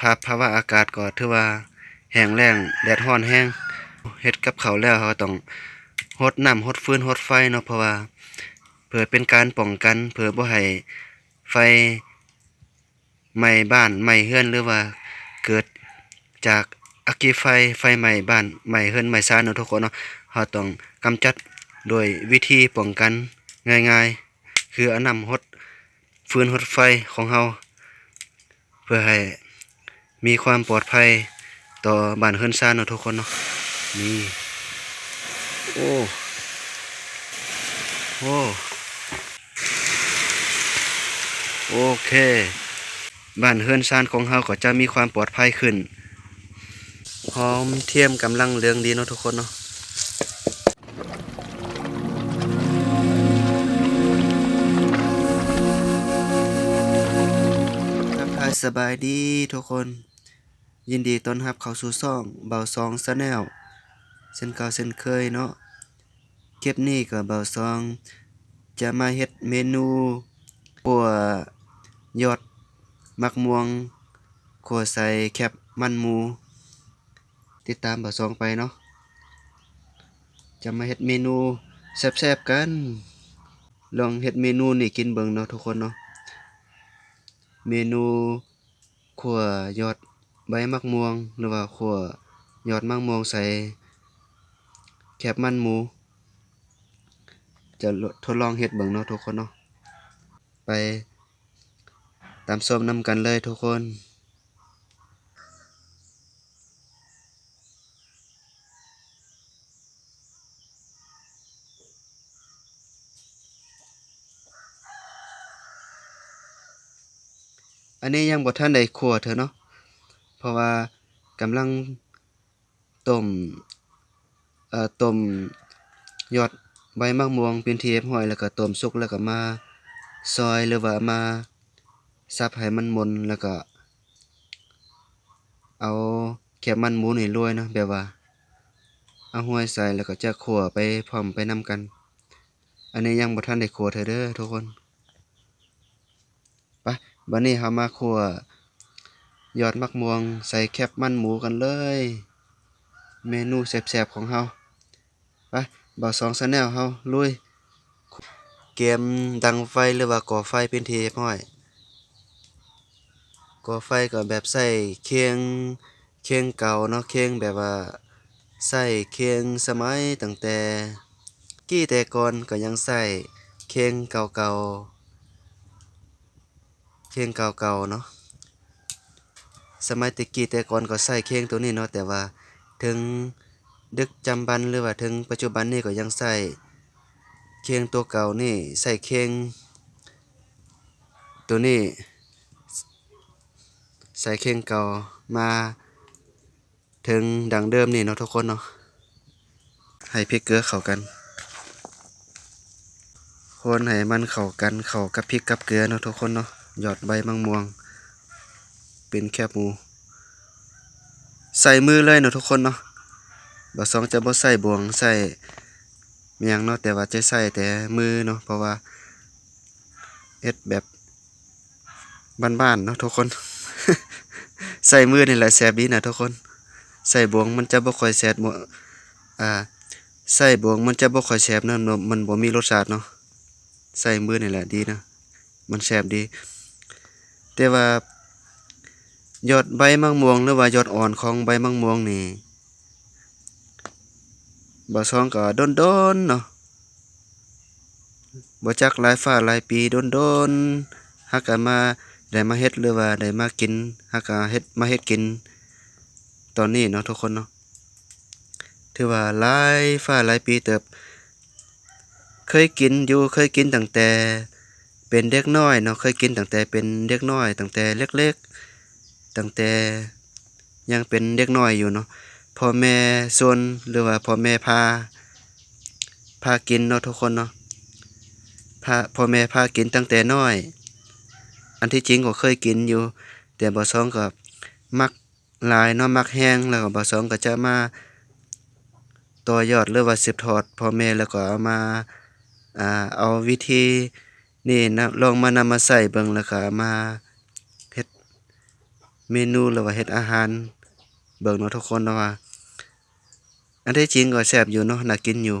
ภาพภาวะอากาศก็ถือว่าแห้งแล้งแดดร้อนแห้งเฮ็ดกับเขาแล้วเราต้องรดน้ำรดฟืนรดไฟเนาะเพราะว่าเพื่อเป็นการป้องกันเพื่อบ่ให้ไฟไหม้บ้านไหม้เฮือนหรือว่าเกิดจากอัคคีไฟไฟไหม้บ้านไหม้เฮือนไหม้ซ่านเนาะทุกคนเนาะเราต้องกำจัดโดยวิธีป้องกันง่ายๆ คือเอาน้ำรดฟืนรดไฟของเราเพื่อให้ มีความปลอดภัยต่อบ้านเฮือนซ่านเนาะทุกคนเนาะนี่โอ้โอ้โอเค บ้านเฮือนซานของเฮาก็จะมีความปลอดภัยขึ้น พร้อมเทียมกำลังเรืองดีเนาะทุกคนเนาะ บายดีทุกคน ยินดีต้อนรับเข้าสู่ซ่องเบาซองซะแนลเช่นเก่าเช่นเคยเนาะคลิปนี้ก็เบาซอง จะมาเฮ็ดเมนูขัวยอดมักม่วงขัวใส่แคบมันหมู ติดตามเบาซองไปเนาะจะมาเฮ็ดเมนูแซ่บๆกัน ลองเฮ็ดเมนูนี่กินเบิ่งเนาะทุกคนเนาะเมนู ขั่วยอดใบมักม่วง หรือว่าขั่วยอดมักม่วงใส่แคบมันหมู จะทดลองเฮ็ดเบิ่งเนาะทุกคนเนาะไปตามส้มนำกันเลยทุกคน นนี้ยังบ่ทันได้คั่วเถอะเนาะเพราะว่ากำลังต้มเอ่อต้มยอดใบมะม่วงเป็นที่เรียบร้อยแล้วก็ต้มสุกแล้วก็มาซอยหรือว่ามาสับให้มันมนแล้วก็ เอาแคบมันหมูนี่โรยเนาะแบบว่า เอาห้วยใส่แล้วก็จะคั่วไปพร้อมไปนำกัน อันนี้ยังบ่ทันได้คั่วเถอเด้อทุกคน บัดนี้เฮามาคั่วยอดมักม่วงใส่แคบมันหมูกันเลย เมนูแซ่บๆของเฮาไปบ่าวสองชาแนลเฮาลุยเกมดังไฟหรือว่าก่อไฟเป็นที่เรียบร้อยก่อไฟก็แบบใส่เคียงเคียงเก่าเนาะเคียงแบบว่าใส่เคียงสมัยตั้งแต่ กี้แต่ก่อนก็ยังใส่เคียงเก่าๆ เคียงเก่าๆเนาะสมัยตะกี้แต่ก่อนก็ใช้เคียงตัวนี้เนาะแต่ว่าถึงดึกจำบันหรือว่าถึงปัจจุบันนี้ก็ยังใช้เคียงตัวเก่านี่ใช้เคียงตัวนี้ใส่เคียงเก่ามาถึงดังเดิมนี่เนาะทุกคนเนาะให้พริกเกลือเข้ากัน คนให้มันเข้ากันเข้ากับพริกกับเกลือเนาะทุกคนเนาะ หยอดใบมังม่วง เป็นแคบหมู ใส่มือเลยเนาะทุกคนเนาะบ่สองจะบ่ใส่บ่วงใส่เมียงเนาะแต่ว่าจะใส่แต่มือเนาะเพราะว่าเฮ็ดแบบบ้านๆเนาะทุกคน ใส่มือนี่แหละแซบดีนะทุกคน ใส่บ่วงมันจะบ่ค่อยแซบบ่อ่าใส่บ่วงมันจะบ่ค่อยแซ่บเนาะเนาะมันบ่มีรสชาติเนาะใส่มือนี่แหละดีนะ มันแซ่บดี แต่ว่ายอดใบมะม่วงหรือว่ายอดอ่อนของใบมะม่วงนี่บ่ซองก็โดนๆเนาะบ่จักหลายฟ้าหลายปีโดนๆฮักก็มาได้มาเฮ็ดหรือว่าได้มากินฮักก็เฮ็ดมาเฮ็ดกิน ตอนนี้เนาะทุกคนเนาะถือว่าหลายฟ้าหลายปีเติบ เคยกินอยู่เคยกินตั้งแต่ เป็นเด็กน้อยเนาะเคยกินตั้งแต่เป็นเด็กน้อยตั้งแต่เล็กๆตั้งแต่ยังเป็นเด็กน้อยอยู่เนาะพ่อแม่ส่วนหรือว่าพ่อแม่พาพากินเนาะทุกคนเนาะพาพ่อแม่พากินตั้งแต่น้อย อันที่จริงก็เคยกินอยู่ แต่บ่ซองก็มักลายเนาะมักแห้งแล้วก็บ่ซองก็จะมาต่อยอดหรือว่าสืบทอดพ่อแม่แล้วก็เอามาอ่าเอาวิธี นี่นะลองมานำมาใส่เบิ่งแล้วก็เอามาเเมนูหรือว่าเฮ็ดอาหารเบิ่งเนาะทุกคนเนาะว่าอันที่จริงก็แซ่บอยู่เนาะน่ากินอยู่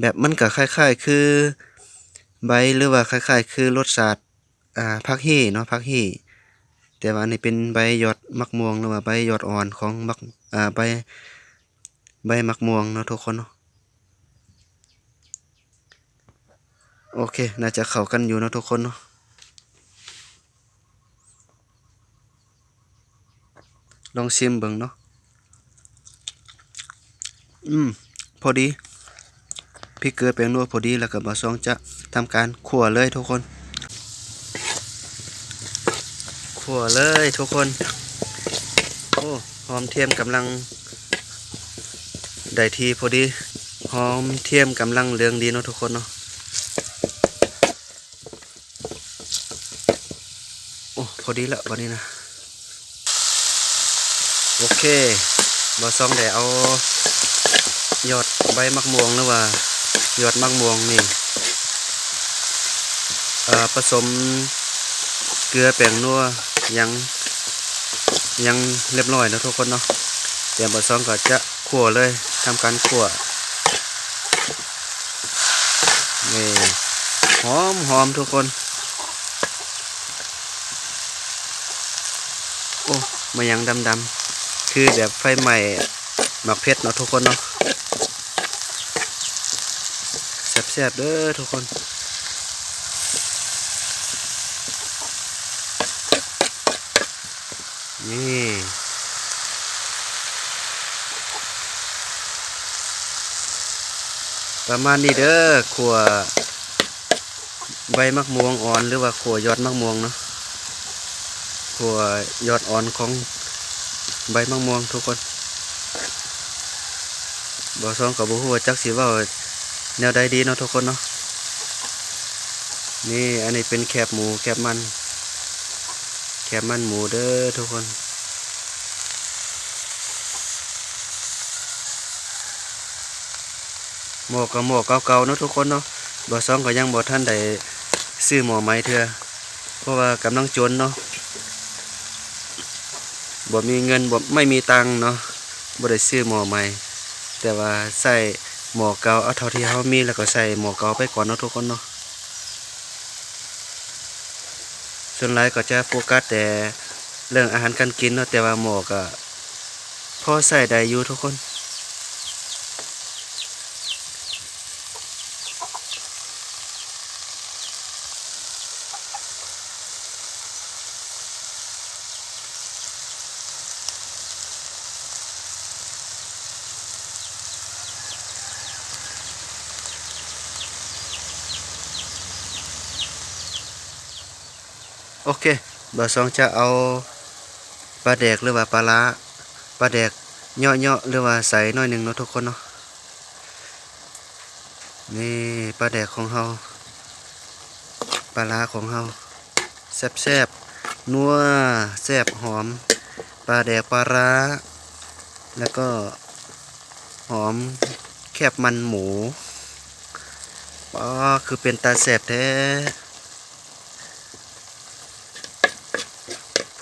แบบมันก็คล้ายๆ คือใบหรือว่าคล้ายๆ คือรสชาติอ่าผักเฮีเนาะผักเฮีแต่ว่าอันนี้เป็นใบยอดมักม่วงหรือว่าใบยอดอ่อนของมักอ่าใบใบมักม่วงเนาะทุกคนเนาะ โอเค น่าจะเข้ากันอยู่นะทุกคนเนาะลองชิมเบิ่งเนาะ อืม พอดีพริกเกลือแป้งนัวพอดีแล้วก็บ่ซองจะทำการคั่วเลยทุกคนขั่วเลยทุกคน โอ้หอมเทียมกำลังได้ทีพอดี หอมเทียมกำลังเหลืองดีเนาะทุกคนเนาะ อ้พอดีละวันนี้นะ โอเคบอซองได้เอายอดใบมักม่วงหรือว่ายอดมักม่วงนี่ผสมเกลือแป้งนัวยังยังเรียบร้อยแล้วทุกคนเนาะเตรียมบะซองก็จะขั่วเลยทำการขั่วนี่หอมหอมทุกคน อ้มายังดำดำๆคือแบบไฟใหม่หมักเพชรเนาะทุกคนเนาะแซ่บๆเด้อทุกคนนี่ประมาณนี้เด้อขัวใบมักม่วงอ่อนหรือว่าขัวยอดมักม่วงเนาะ ขัวยอดอ่อนของใบมักม่วงทุกคนบอซองกับบุหัวจักสิเว่าแนวใดดีเนาะทุกคนเนาะนี่อันนี้เป็นแคบหมูแคบมัน แคบมันหมูเด้อทุกคนหมอกับหมอเก่าๆเนาะทุกคนเนาะบ่ซองก็ยังบ่ท่านได้ซื้อหมอใหม่เทื่อเพราะว่ากำลังจนเนาะ บ่มีเงินบ่ไม่มีตังค์เนาะบ่ได้ซื้อหมอใหม่ แต่ว่าใส่หมอเก่าเอาเท่าที่เฮามีแล้วก็ใส่หมอเก่าไปก่อนเนาะทุกคนเนาะส่วนหลายก็จะโฟกัสแต่เรื่องอาหารการกินเนาะแต่ว่าหมอก็พอใส่ได้อยู่ทุกคน โอเคเบอร์สองจะเอาปลาแดกหรือว่าปลาล้าปลาแดกเยาะๆหรือว่าใส่น้อยหนึ่งเนาะทุกคนเนาะนี่ปลาแดกของเฮาปลาล้าของเฮาแซ่บแซบๆนัวแซ่บหอมปลาแดกปลาร้า แล้วก็หอมแคบมันหมูอ๋อคือเป็นตาแสบแท้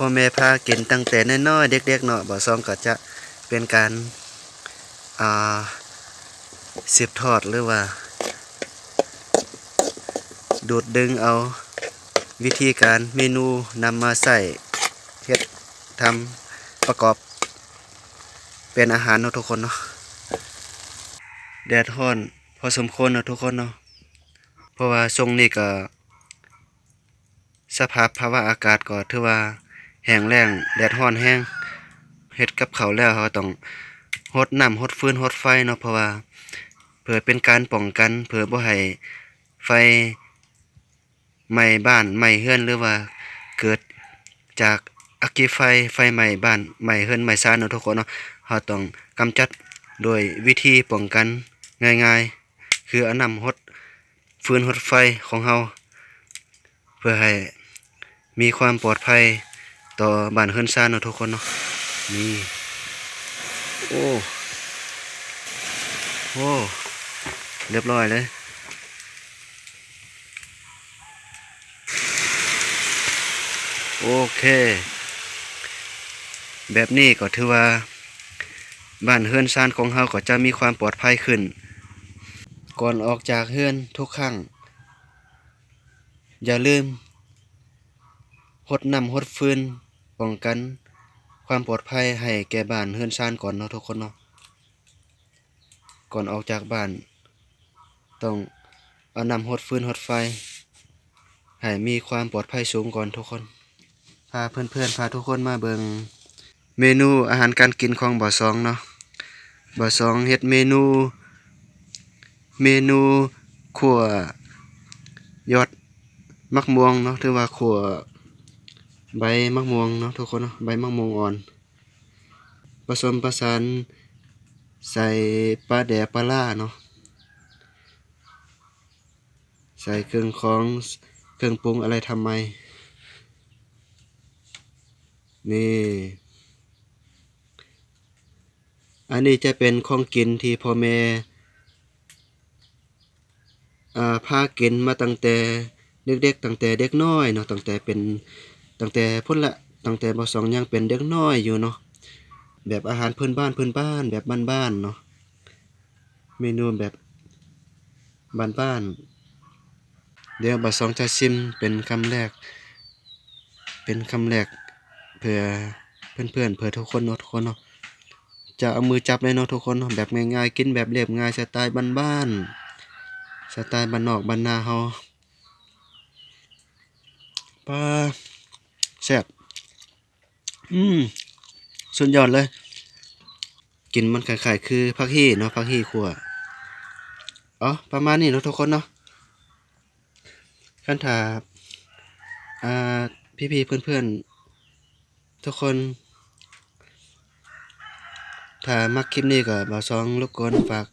พ่อแม่พากินตั้งแต่น้อยๆเด็กๆเนาะบ่อซองก็จะเป็นการอ่าสืบทอดหรือว่า ดูดดึงเอาวิธีการเมนูนำมาใส่เฮ็ดทำประกอบ เป็นอาหารเนาะทุกคนเนาะแดดร้อนพอสมควรเนาะทุกคนเนาะเพราะว่าช่วงนี้ก็สภาพภาวะอากาศก็ถือว่า แห้งแล้งแดดร้อนแห้งเฮ็ดกับเขาแล้วเขาต้องรดน้ำรดฟืนรดไฟเนาะเพราะว่าเพื่อเป็นการป้องกันเพื่อบ่ให้ไฟไหม้บ้านไหม้เฮือนหรือว่าเกิดจากอัคคีไฟไฟไหม้บ้านไหม้เฮือนไหม้ซ่านเนาะทุกคนเนาะเราต้องกำจัดโดยวิธีป้องกันง่ายๆ คือเอาน้ำรดฟืนรดไฟของเราเพื่อให้มีความปลอดภัย ต่อบ้านเฮือนซ่านเนาะทุกคนเนาะนี่โอ้โอ้เรียบร้อยเลยโอเค แบบนี้ก็ถือว่า บ้านเฮือนซานของเฮาก็จะมีความปลอดภัยขึ้น ก่อนออกจากเฮือนทุกครั้งอย่าลืมหดน้ำหดฟืน ป้องกันความปลอดภัยให้แก่บ้านเฮือนซานก่อนเนาะทุกคนเนาะก่อนออกจากบ้าน ต้องเอานำหดฟืนหดไฟ ให้มีความปลอดภัยสูงก่อนทุกคน พาเพื่อนๆพาทุกคนมาเบิงเมนูอาหารการกินของบ่อสองเนาะบ่อสองเฮ็ดเมนู เมนูขั่วยอดมักม่วงเนาะถือว่าขั่ว ใบมักม่วงเนาะทุกคนเนาะใบมักม่วงอ่อน ผสมประสานใส่ปลาแดกปลาล่าเนาะใส่เครื่องของเครื่องปรุงอะไรทำไม นี่ อันนี้จะเป็นของกินที่พ่อแม่อ่าพากินมาตั้งแต่เด็กๆตั้งแต่เด็กน้อยเนาะตั้งแต่เป็น ตั้งแต่พุ่นละตั้งแต่บ่สองยังเป็นเด็กน้อยอยู่เนาะแบบอาหารพื้นบ้านพื้นบ้านแบบบ้านๆเนาะเมนูแบบบ้านๆเดี๋ยวบ่สองจะชิมเป็นคำแรก เป็นคำแรกเพื่อเพื่อนๆเพื่อทุกคนเนาะทุกคนเนาะจะเอามือจับเลยเนาะทุกคนเนาะแบบง่ายๆกินแบบเรียบง่ายสไตล์บ้านๆสไตล์บ้านนอกบ้านนาเฮาปลา แซ่บอืมสุดยอดเลย กินมันคล้ายๆคือผักฮีเนาะผักฮีขั่วอ๋อประมาณนี้เนาะทุกคนเนาะคันถาอ่าพี่ๆเพื่อนๆ ทุกคน ถ้ามักคลิปนี้ก็บ่าวสองรบกวนฝาก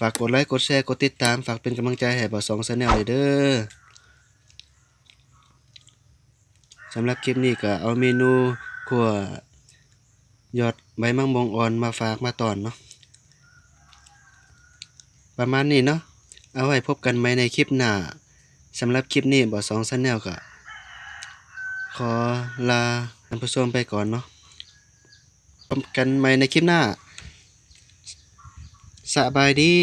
ฝากกดไลค์กดแชร์กดติดตาม ฝากเป็นกำลังใจให้บ่าวสองชาแนลเลยเด้อ สำหรับคลิปนี้ก็เอาเมนูขั่วยอดใบมังมงอ่อนมาฝากมาตอนเนาะประมาณนี้เนาะเอาไว้พบกันใหม่ในคลิปหน้าสำหรับคลิปนี้บ่าวสองชาแนลก็ขอลาท่านผู้ชมไปก่อนเนาะพบกันใหม่ในคลิปหน้าสบายดี